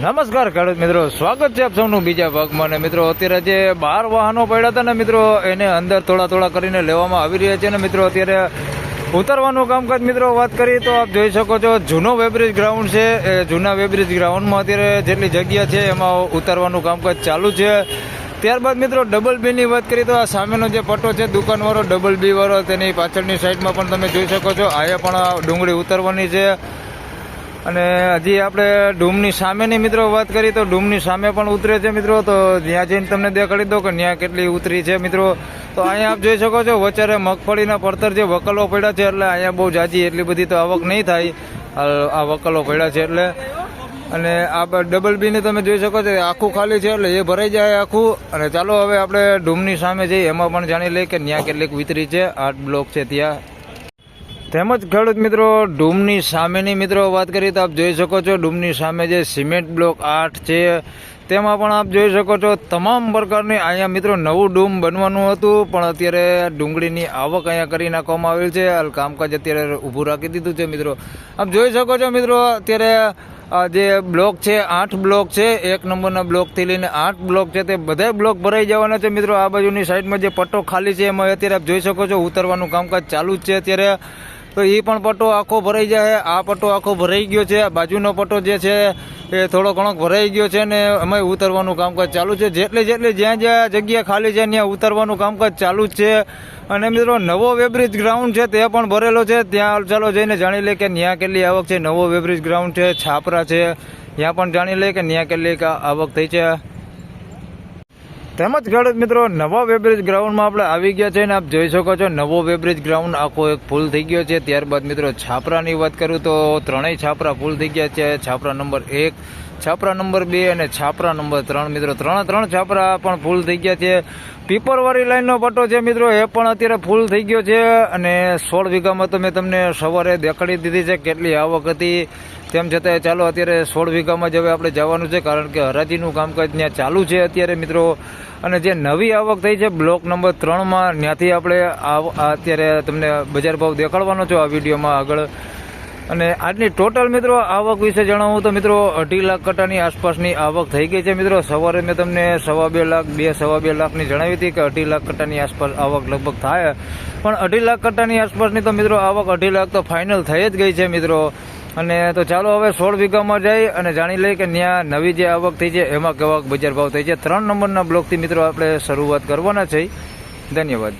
નમસ્કાર ખેડૂત મિત્રો, સ્વાગત છે આપ સૌનું બીજા ભાગમાં. ને મિત્રો, અત્યારે જે બાર વાહનો પડ્યા હતા ને મિત્રો, એને અંદર થોડા થોડા કરીને લેવામાં આવી રહ્યા છે. ને મિત્રો, અત્યારે ઉતારવાનું કામકાજ મિત્રો, વાત કરીએ તો આપ જોઈ શકો છો, જૂનો વેબ્રિજ ગ્રાઉન્ડ છે. એ જૂના વેબ્રિજ ગ્રાઉન્ડમાં અત્યારે જેટલી જગ્યા છે, એમાં ઉતારવાનું કામકાજ ચાલુ છે. ત્યારબાદ મિત્રો ડબલ બીની વાત કરીએ તો આ સામેનો જે પટ્ટો છે, દુકાનવાળો ડબલ બી વાળો, તેની પાછળની સાઈડમાં પણ તમે જોઈ શકો છો. અહીંયા પણ ડુંગળી ઉતરવાની છે. અને હજી આપણે ડૂમની સામેની મિત્રો વાત કરીએ તો ડૂમની સામે પણ ઉતરે છે મિત્રો. તો ત્યાં જઈને તમને દેખાડી દો કે ત્યાં કેટલી ઉતરી છે મિત્રો. તો અહીંયા આપ જોઈ શકો છો વચ્ચે મગફળીના પડતર જે વકલો પડ્યા છે, એટલે અહીંયા બહુ જાજી એટલી બધી તો આવક નહીં થાય. આ વકલો પડ્યા છે, એટલે. અને આ ડબલ બીને તમે જોઈ શકો છો આખું ખાલી છે, એટલે એ ભરાઈ જાય આખું. અને ચાલો હવે આપણે ડૂમની સામે જઈએ, એમાં પણ જાણી લઈએ કે ત્યાં કેટલીક વિતરી છે. આઠ બ્લોક છે ત્યાં. તેમજ ખેડૂત મિત્રો, ડૂમની સામેની મિત્રો વાત કરીએ તો આપ જોઈ શકો છો, ડૂમની સામે જે સિમેન્ટ બ્લોક આઠ છે, તેમાં પણ આપ જોઈ શકો છો, તમામ પ્રકારની અહીંયા મિત્રો નવું ડૂમ બનવાનું હતું, પણ અત્યારે ડુંગળીની આવક અહીંયા કરી નાખવામાં આવેલ છે કામકાજ અત્યારે ઊભું રાખી દીધું છે મિત્રો. આપ જોઈ શકો છો મિત્રો, અત્યારે જે બ્લોક છે, આઠ બ્લોક છે, એક નંબરના બ્લોકથી લઈને આઠ બ્લોક છે, તે બધા બ્લોક ભરાઈ જવાના છે મિત્રો. આ બાજુની સાઈડમાં જે પટ્ટો ખાલી છે, એમાં અત્યારે આપ જોઈ શકો છો, ઉતરવાનું કામકાજ ચાલુ જ છે અત્યારે. તો એ પણ પટ્ટો આખો ભરાઈ જાય. આ પટ્ટો આખો ભરાઈ ગયો છે. બાજુનો પટ્ટો જે છે, એ થોડો ઘણો ભરાઈ ગયો છે ને અમે ઉતરવાનું કામકાજ ચાલુ છે. જેટલી જેટલી જ્યાં જ્યાં જગ્યા ખાલી છે, ત્યાં ઉતરવાનું કામકાજ ચાલુ જ છે. અને મિત્રો, નવો વેબ્રિજ ગ્રાઉન્ડ છે, તે પણ ભરેલો છે. ત્યાં ચાલો જઈને જાણી લે કે ત્યાં કેટલી આવક છે. નવો વેબ્રિજ ગ્રાઉન્ડ છે, છાપરા છે. ત્યાં પણ જાણી લે કે ત્યાં કેટલી આવક થઈ છે. તેમજ ખેડૂત મિત્રો, નવા વેબ્રિજ ગ્રાઉન્ડમાં આપણે આવી ગયા છે અને આપ જોઈ શકો છો, નવો વેબ્રિજ ગ્રાઉન્ડ આખો એક ફૂલ થઈ ગયો છે. ત્યારબાદ મિત્રો, છાપરાની વાત કરું તો ત્રણેય છાપરા ફૂલ થઈ ગયા છે. છાપરા નંબર એક, છાપરા નંબર બે અને છાપરા નંબર ત્રણ. મિત્રો, ત્રણ ત્રણ છાપરા પણ ફૂલ થઈ ગયા છે. પીપરવાળી લાઈનનો પટ્ટો છે મિત્રો, એ પણ અત્યારે ફૂલ થઈ ગયો છે. અને સોળ વીઘામાં તો મેં તમને સવારે દેખાડી દીધી છે કેટલી આવક હતી. તેમ છતાં ચાલો અત્યારે સોળ વીઘામાં જ હવે આપણે જવાનું છે, કારણ કે હરાજીનું કામકાજ ત્યાં ચાલુ છે અત્યારે મિત્રો. અને જે નવી આવક થઈ છે, બ્લોક નંબર ત્રણમાં, ત્યાંથી આપણે અત્યારે તમને બજાર ભાવ દેખાડવાનો છો આ વિડીયોમાં આગળ. અને આજની ટોટલ મિત્રો આવક વિશે જણાવું તો મિત્રો, અઢી લાખ કટાની આસપાસની આવક થઈ ગઈ છે મિત્રો. સવારે મેં તમને સવા બે લાખ, બે, સવા બે લાખની જણાવી હતી કે અઢી લાખ કટાની આસપાસ આવક લગભગ થાય. પણ અઢી લાખ કટ્ટાની આસપાસની તો મિત્રો આવક અઢી લાખ તો ફાઇનલ થઈ જ ગઈ છે મિત્રો. અને તો ચાલો હવે સોળ વીઘામાં જઈ અને જાણી લઈએ કે ત્યાં નવી જે આવક થઈ છે, એમાં કેવા બજાર ભાવ થઈ છે. ત્રણ નંબરના બ્લોકથી મિત્રો આપણે શરૂઆત કરવાના છે. ધન્યવાદ.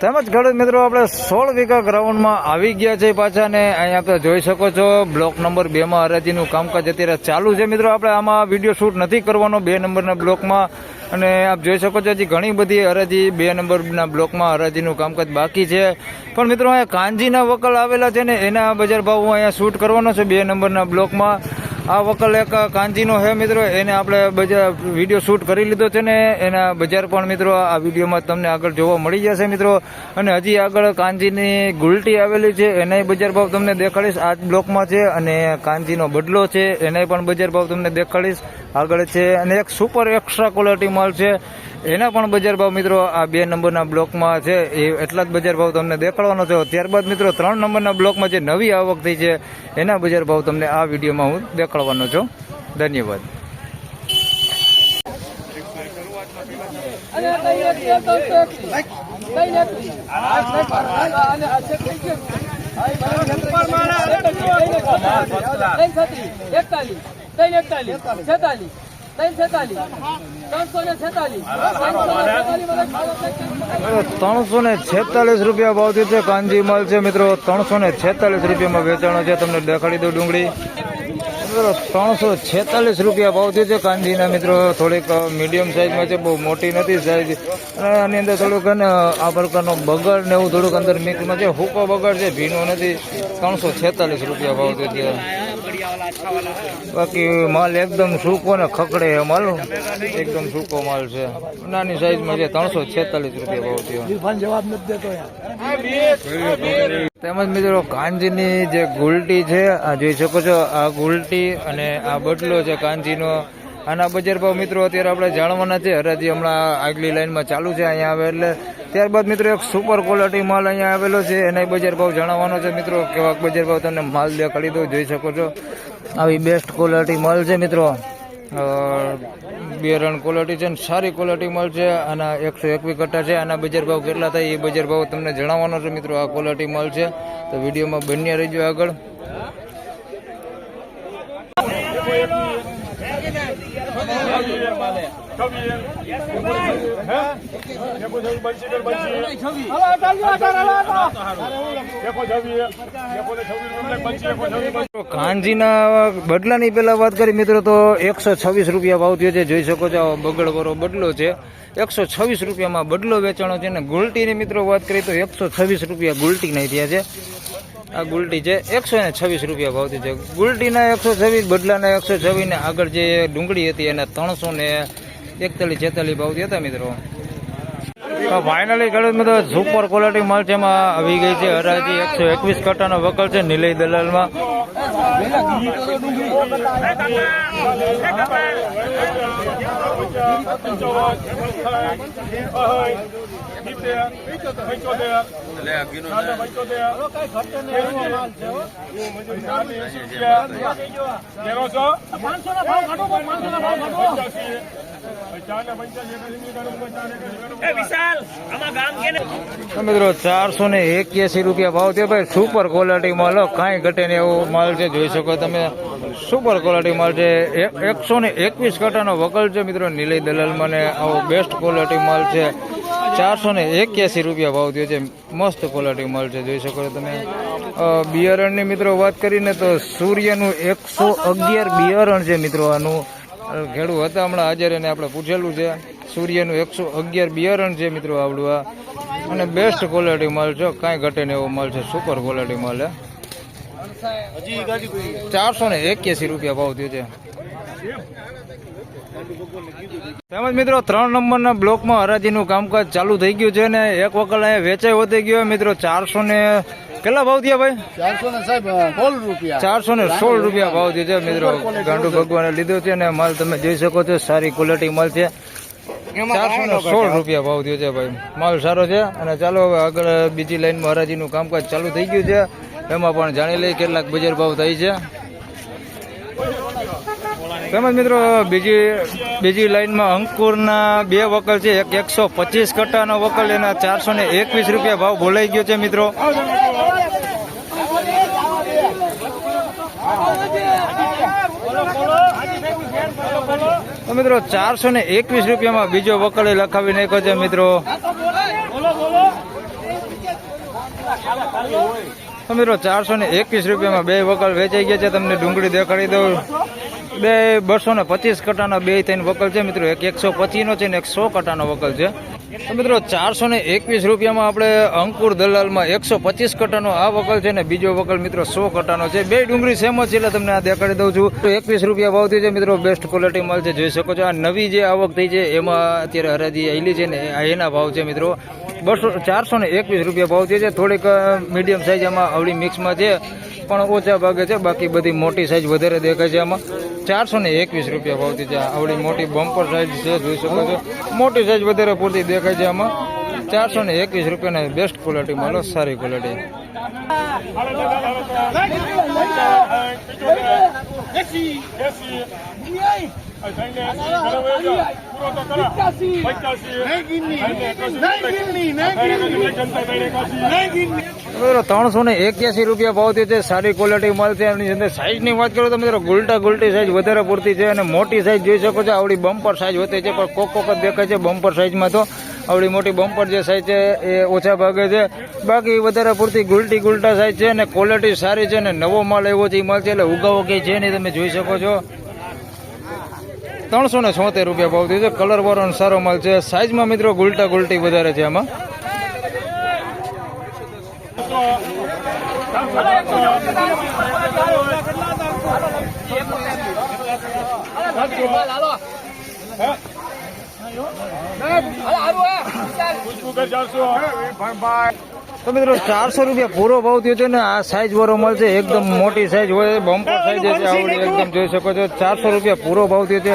તેમજ ખેડૂત મિત્રો, આપણે સોળ વીઘા ગ્રાઉન્ડમાં આવી ગયા છે પાછા ને અહીંયા આપણે જોઈ શકો છો, બ્લોક નંબર બેમાં હરાજીનું કામકાજ અત્યારે ચાલુ છે. મિત્રો, આપણે આમાં વીડિયો શૂટ નથી કરવાનો. બે નંબરના બ્લોકમાં અને આપ જોઈ શકો છો હજી ઘણી બધી હરાજી, બે નંબરના બ્લોકમાં હરાજીનું કામકાજ બાકી છે. પણ મિત્રો, અહીંયા કાંજીના વકલ આવેલા છે ને એના બજાર ભાવ હું અહીંયા શૂટ કરવાનો છે બે નંબરના બ્લોકમાં. આ વકલ એક કાંજીનો હે મિત્રો, એને આપણે બજાર વીડિયો શૂટ કરી લીધો છે ને, એના બજાર પણ મિત્રો આ વિડીયોમાં તમને આગળ જોવા મળી જશે મિત્રો. અને હજી આગળ કાંજીની ગુલટી આવેલી છે, એનાય બજાર ભાવ તમને દેખાડીશ. આ બ્લોકમાં છે અને કાંજીનો બદલો છે, એનાય પણ બજાર ભાવ તમને દેખાડીશ. આગળ છે, અને એક સુપર એક્સ્ટ્રા ક્વોલિટી માલ છે. એના પણ બજાર ભાવ મિત્રો આ બે નંબરના બ્લોકમાં છે. એ એટલા જ બજાર ભાવ તમને દેખાડવાનો છે. ત્યારબાદ મિત્રો ત્રણ નંબરના બ્લોકમાં જે નવી આવક થઈ છે, એના બજાર ભાવ તમને આ વિડીયોમાં હું દેખાડવાનો છો? ધન્યવાદ. ત્રણસો ને છેતાલીસ રૂપિયા ભાવથી છે કાંજી માલ છે મિત્રો. ત્રણસો ને છેતાલીસ રૂપિયામાં વેચાણો છે. તમને દેખાડી દઉં ડુંગળી. મિત્રો ત્રણસો છેતાલીસ રૂપિયા ભાવથી છે કાંદીના મિત્રો. થોડીક મીડિયમ સાઇઝમાં છે, બહુ મોટી નથી સાઈઝ અને આની અંદર થોડુંક ને આ પ્રકારનો બગડ ને એવું થોડુંક અંદર મિક્સમાં છે. હુકો બગડ છે, ભીનો નથી. ત્રણસો છેતાલીસ રૂપિયા ભાવથી છે. બાકી માલ એકદમ સૂકો ને ખકડે એ માલ એકદમ સૂકો માલ છે. નાની સાઈઝમાં છે ત્રણસો છેતાલીસ રૂપિયા ભાવ છે તેમજ મિત્રો કાંજીની જે ગુલટી છે આ જોઈ શકો છો આ ગુલટી અને આ બટલો છે કાંજીનો આના બજાર ભાવ મિત્રો અત્યારે આપણે જાણવાના છે. હરાજી હમણાં આગલી લાઈનમાં ચાલુ છે અહીંયા આવે એટલે ત્યારબાદ મિત્રો એક સુપર ક્વોલિટી માલ અહીંયા આવેલો છે. એના બજાર ભાવ જણાવવાનો છે મિત્રો. કેવા બજાર ભાવ તમને માલ દેખાડી દો, જોઈ શકો છો. આવી બેસ્ટ ક્વોલિટી માલ છે મિત્રો. બે રણ ક્વોલિટી છે ને સારી ક્વોલિટી માલ છે આના એકસો એકવી કટ્ટા છે. આના બજાર ભાવ કેટલા થાય એ બજાર ભાવ તમને જણાવવાનો છે મિત્રો. આ ક્વોલિટી માલ છે. તો વિડીયોમાં બન્યા રહીજો આગળ. કાંજીના બદલાની પેલા વાત કરી, મિત્રો, તો એકસો છવ્વીસ રૂપિયા ભાવ થયો છે. જોઈ શકો છો બગડ બગડવાળો બદલો છે. એકસો છવ્વીસ રૂપિયામાં બદલો વેચાણો છે. ને ગુલટીની, મિત્રો, વાત કરી, તો એકસો છવ્વીસ રૂપિયા ગુલટી નહીં થયા છે. આ ગુલટી છે એકસો ને છવ્વીસ રૂપિયા ભાવતી છે. ગુલટીના એકસો છવ્વીસ, બદલાના એકસો છવ્વીસ ને આગળ જે ડુંગળી હતી એના ત્રણસો ને એકતાલીસ, છેતાલીસ ભાવતી હતા મિત્રો. ફાઇનલી ખેડૂત મિત્રો સુપર ક્વોલિટી માલ છે એમાં આવી ગઈ છે હરાજી. એકસો એકવીસ કટાનો વકલ છે નિલય દલાલમાં. મિત્રો ચારસો ને એક્યાસી રૂપિયા ભાવ થયો. ભાઈ સુપર ક્વોલિટી માલ. કાંઈ ઘટે નહીં એવો માલ છે. જોઈ શકો તમે સુપર ક્વોલિટી માલ છે. એક- એકસો ને એકવીસ કટ્ટાનો વકલ છે મિત્રો. નિલય દલાલમાં ને આવો બેસ્ટ ક્વોલિટી માલ છે. ચારસો ને એક્યાસી રૂપિયા ભાવ થયો છે. મસ્ત ક્વોલિટી મળશે જોઈ શકો તમે. બિયારણની મિત્રો વાત કરીને તો સૂર્યનું એકસો અગિયાર બિયારણ છે મિત્રો આનું. ખેડૂત હતા હમણાં હાજર એને આપણે પૂછેલું છે. સૂર્યનું એકસો અગિયાર બિયારણ છે મિત્રો આવડું આ. અને બેસ્ટ ક્વોલિટી છે, કાંઈ ઘટે ને એવો છે સુપર ક્વોલિટી છે. ચારસો ને એક્યાસી રૂપિયા ભાવ થયો છે. તેમજ મિત્રો ત્રણ નંબરના બ્લોકમાં હરાજીનું કામકાજ ચાલુ થઈ ગયું છે ને એક વખત અહીંયા વેચાઈ વધી ગયો. મિત્રો ચારસો ને કેટલા ભાવ થયા ભાઈ? ચારસો ને સાહેબ સોળ રૂપિયા. ચારસો ને સોળ રૂપિયા. ભાવ થયો છે મિત્રો. ગાંડુ ભગવાને લીધો છે ને માલ તમે જોઈ શકો છો સારી ક્વોલિટી માલ છે. ચારસો ને સોળ રૂપિયા ભાવ થયો છે ભાઈ. માલ સારો છે અને ચાલો હવે આગળ બીજી લાઈનમાં હરાજીનું કામકાજ ચાલુ થઈ ગયું છે. એમાં પણ જાણી લઈએ કેટલાક બજાર ભાવ થાય છે. તેમજ મિત્રો, બીજી બીજી લાઈનમાં અંકુરના બે વકલ છે. એક એકસો પચીસ કટ્ટાનો વકલ, એના ચારસો ને એકવીસ રૂપિયા ભાવ બોલાઈ ગયો છે મિત્રો. મિત્રો, ચારસો ને એકવીસ રૂપિયામાં બીજો વકલ લખાવી નાખ્યો છે મિત્રો. મિત્રો, ચારસો ને એકવીસ રૂપિયામાં બે વકલ વેચાઈ ગયા છે. તમને ડુંગળી દેખાડી દઉં. બે બસો ને પચીસ કટાના બે ત્રણ વકલ છે મિત્રો. એક એકસો પચીસનો છે ને એક સો કટાનો વકલ છે. મિત્રો ચારસો ને એકવીસ રૂપિયામાં આપણે અંકુર દલાલમાં એકસો પચીસ કટાનો આ વકલ છે ને બીજો વકલ મિત્રો સો કટાનો છે. બે ડુંગળી સેમ જ છે એટલે તમને આ દેખાડી દઉં છું. તો એકવીસ રૂપિયા ભાવથી છે મિત્રો બેસ્ટ ક્વોલિટી માલ જોઈ શકો છો, આ નવી જે આવક થઈ છે, એમાં અત્યારે હરાજી આવેલી છે ને એના ભાવ છે મિત્રો. બસો, ચારસો ને એકવીસ રૂપિયા ભાવ છે. થોડીક મીડિયમ સાઇઝ આમાં આવડી મિક્સમાં છે, પણ ઓછા ભાગે છે. બાકી બધી મોટી સાઇઝ વધારે દેખાય છે આમાં. ચારસો ને એકવીસ રૂપિયા ભાવથી છે. આવડી મોટી બમ્પર સાઇઝ છે, જોઈ શકો છો. મોટી સાઇઝ વધારે પૂરતી દેખાય છે આમાં ચારસો ને એકવીસ રૂપિયાના બેસ્ટ ક્વોલિટી મળો સારી ક્વોલિટી ત્રણસો ને એક્યાસી રૂપિયા ભાવ થયો છે, સારી ક્વોલિટી માલ છે. એની અંદર સાઇઝની વાત કરો તો મિત્રો, ગુલટા ગુલટી સાઈઝ વધારે પૂરતી છે અને મોટી સાઈઝ જોઈ શકો છો. આવડી બમ્પર સાઈઝ હોતી છે, પણ કોક કોક જ દેખાય છે બમ્પર સાઈઝમાં તો. આવડી મોટી બમ્પર જે સાઈઝ છે, એ ઓછા ભાગે છે. બાકી વધારે પૂરતી ગુલટી ગુલટા સાઈઝ છે અને ક્વોલિટી સારી છે અને નવો માલ એવો છે, એ માલ છે, એટલે ઉગાવો કઈ છે નહીં તમે જોઈ શકો છો. ત્રણસો ને રૂપિયા ભાવ થયો છે. કલર વાળો સારો માલ છે. સાઈઝમાં મિત્રો ગુલટા ગુલટી વધારે છે આમાં. તો મિત્રો, ચારસો રૂપિયા પૂરો ભાવ થયો છે ને આ સાઈઝ વાળો મળશે એકદમ મોટી સાઈઝ હોય બમ્પર સાઈઝ છે, આવડી એકદમ જોઈ શકો છો. ચારસો રૂપિયા પૂરો ભાવ થયો છે.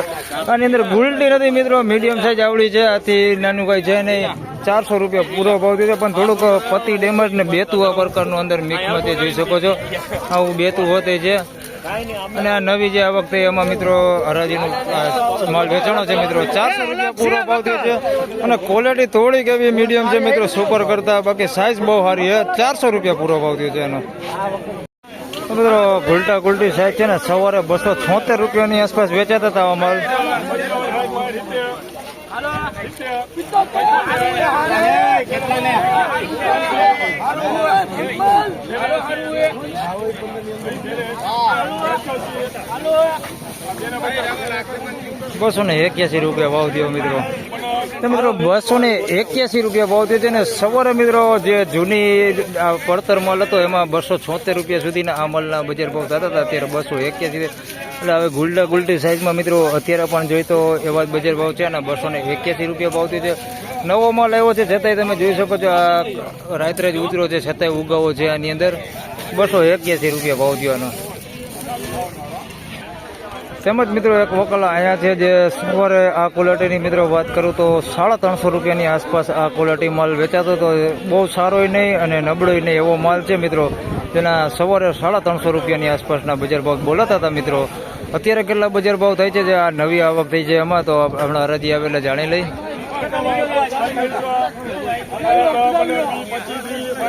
આની અંદર ગુલટી નથી મિત્રો મીડિયમ સાઈઝ આવડી છે. આથી નાનું કઈ છે નહીં. ચારસો રૂપિયા પૂરો ભાવ દીધો પણ થોડુંક પતિ ડેમેજ ને બેતું આ પ્રકારનું અંદર મિક્સમાંથી જોઈ શકો છો. આવું બેતું હોતે છે. અને આ નવી જે આ વખતે એમાં મિત્રો હરાજીનું માલ વેચાણો છે મિત્રો. ચારસો રૂપિયા પૂરો ભાવ થયો છે. અને ક્વોલિટી થોડીક એવી મીડિયમ છે મિત્રો સુપર કરતા. બાકી સાઇઝ બહુ સારી છે. ચારસો રૂપિયા પૂરો ભાવ થયો છે એનો. મિત્રો ગુલટા ગુલટી સાઈઝ છે ને, સવારે બસો છોતેર રૂપિયાની આસપાસ વેચાતા હતા માલ. બસો ને એક્યાસી રૂપિયા ભાવ થયો મિત્રો. મિત્રો બસો ને એક્યાસી રૂપિયા ભાવ થયો છે અને સવારે મિત્રો જે જૂની પડતર માલ હતો, એમાં બસો છોતેર રૂપિયા સુધીના આ માલના બજાર ભાવ થતા હતા. અત્યારે બસો એક્યાસી એટલે હવે ગુલડા ગુલટી સાઇઝમાં મિત્રો અત્યારે પણ જોઈ તો એવા જ બજાર ભાવ છે અને બસો ને એક્યાસી રૂપિયા ભાવ થયો છે. નવો માલ આવ્યો છે, છતાંય તમે જોઈ શકો છો આ રાત્રે જ ઉતરો છે, છતાંય ઉગાવો છે આની અંદર. બસો એક્યાસી રૂપિયા ભાવ થયો તેમજ મિત્રો એક વકલા અહીંયા છે જે સવારે આ ક્વોલિટીની મિત્રો વાત કરું તો સાડા ત્રણસો રૂપિયાની આસપાસ આ ક્વોલિટી માલ વેચાતો હતો. બહુ સારોય નહીં અને નબળોય નહીં એવો માલ છે મિત્રો. જેના સવારે સાડા ત્રણસો રૂપિયાની આસપાસના બજાર ભાવ બોલાતા હતા મિત્રો. અત્યારે કેટલા બજાર ભાવ થાય છે જે આ નવી આવક થઈ છે એમાં? તો હમણાં અરજી આવેલા જાણી લઈ.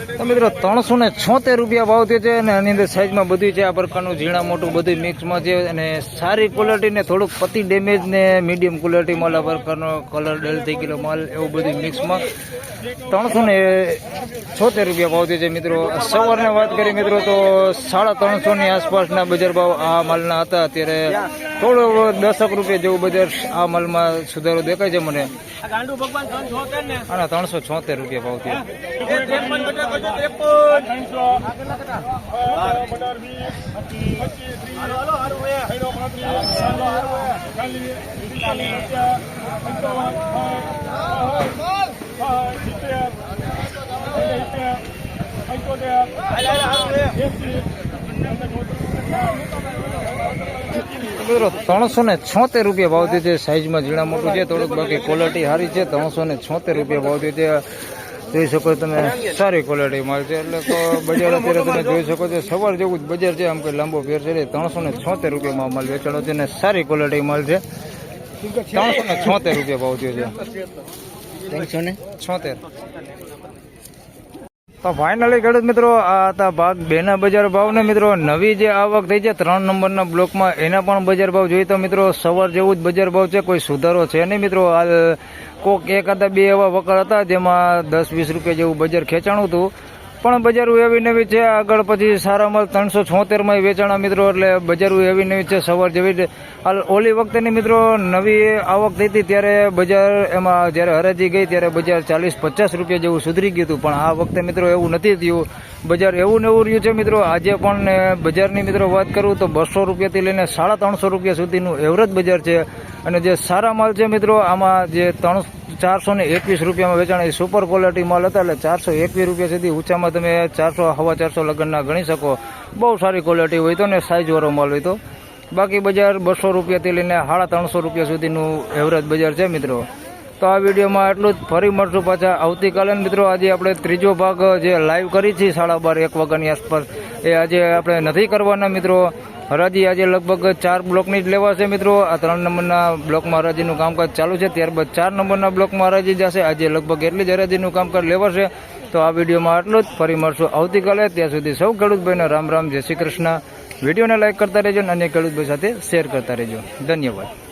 તો મિત્રો ત્રણસો ને છોતેર રૂપિયા ભાવ થયો છે અને આની અંદર સાઈઝમાં બધું છે. આ પ્રકારનું ઝીણા મોટું બધું મિક્સમાં છે અને સારી ક્વોલિટી ને થોડુંક પતિ ડેમેજ ને મીડિયમ ક્વોલિટી માલ, આ પ્રકારનો કલર ડલ થઈ ગયેલો માલ, એવું બધું મિક્સમાં ત્રણસો ને છોતેર રૂપિયા ભાવ થયો છે મિત્રો. સવારની વાત કરીએ મિત્રો, તો સાડા ત્રણસોની આસપાસના બજાર ભાવ આ માલના હતા. અત્યારે થોડો દસક રૂપિયા જેવું બજાર આ માલમાં સુધારો દેખાય છે મને. અને ત્રણસો છોતેર રૂપિયા ભાવ થયો. ત્રણસો ને છોતેર રૂપિયા ભાવ દીધે સાઈઝમાં ઝીણા મોટું છે, થોડુંક બાકી ક્વોલિટી સારી છે, ત્રણસો ને છોતેર રૂપિયા ભાવ છે. જોઈ શકો તમે સારી ક્વોલિટી માલ છે. એટલે તો બજાર અત્યારે તમે જોઈ શકો છો સવાર જેવું જ બજાર છે. આમ કે લાંબો ફેર છે ત્રણસો ને છોતેર રૂપિયામાં માલ વેચાણો છે અને સારી ક્વોલિટી માલ છે. ત્રણસો ને છોતેર રૂપિયા ભાવ થયો છે. ત્રણસો ને? છોતેર. તો ફાઇનલી ખેડૂત મિત્રો, આ હતા ભાગ બેના બજાર ભાવ ને મિત્રો, નવી જે આવક થઈ છે ત્રણ નંબરના બ્લોકમાં, એના પણ બજાર ભાવ જોઈએ તો મિત્રો, સવાર જેવું જ બજાર ભાવ છે, કોઈ સુધારો છે નહીં મિત્રો. હાલ કોક હતા બે એવા વકર હતા જેમાં દસ વીસ રૂપિયા જેવું બજાર ખેંચાણું હતું. પણ બજારું એવી નવી છે. આગળ પછી સારા માલ ત્રણસો છોતેરમાં વેચાણા મિત્રો, એટલે બજારું એવી નવી છે સવાર જેવી ઓલી વખતેની મિત્રો નવી આવક થઈ હતી ત્યારે બજાર એમાં જ્યારે હરાજી ગઈ ત્યારે બજાર ચાલીસ પચાસ રૂપિયા જેવું સુધરી ગયું હતું. પણ આ વખતે મિત્રો એવું નથી થયું. બજાર એવું ને એવું રહ્યું છે મિત્રો, આજે પણ બજારની મિત્રો વાત કરું તો બસો રૂપિયાથી લઈને સાડા ત્રણસો રૂપિયા સુધીનું એવરેજ બજાર છે. અને જે સારા માલ છે મિત્રો, આમાં જે ત્રણ ચારસો ને એકવીસ રૂપિયામાં વેચાણ. એ સુપર ક્વોલિટી માલ હતા એટલે ચારસો એકવીસ રૂપિયા સુધી ઊંચામાં તમે ચારસો, હવા ચારસો લગ્નના ગણી શકો. બહુ સારી ક્વોલિટી હોય તો ને સાઇઝવાળો માલ હોય તો. બાકી બજાર બસો રૂપિયાથી લઈને સાડા ત્રણસો રૂપિયા સુધીનું એવરેજ બજાર છે મિત્રો. તો આ વિડીયોમાં એટલું જ. ફરી મળશું પાછા આવતીકાલે. મિત્રો, આજે આપણે ત્રીજો ભાગ જે લાઈવ કરી છે સાડા બાર, એક વાગ્યાની આસપાસ. એ આજે આપણે નથી કરવાના મિત્રો. હરાજી આજે લગભગ ચાર બ્લોકની જ લેવાશે મિત્રો. આ ત્રણ નંબરના બ્લોકમાં હરાજીનું કામકાજ ચાલુ છે. ત્યારબાદ ચાર નંબરના બ્લોકમાં હરાજી જશે. આજે લગભગ એટલી જ હરાજીનું કામકાજ લેવાશે. તો આ વિડીયોમાં આટલું જ. ફરી મળશું આવતીકાલે. ત્યાં સુધી સૌ ખેડૂતભાઈને રામ રામ. જય શ્રી કૃષ્ણ. વિડીયોને લાઇક કરતા રહેજો અને અન્ય ખેડૂતભાઈ સાથે શેર કરતા રહેજો. ધન્યવાદ.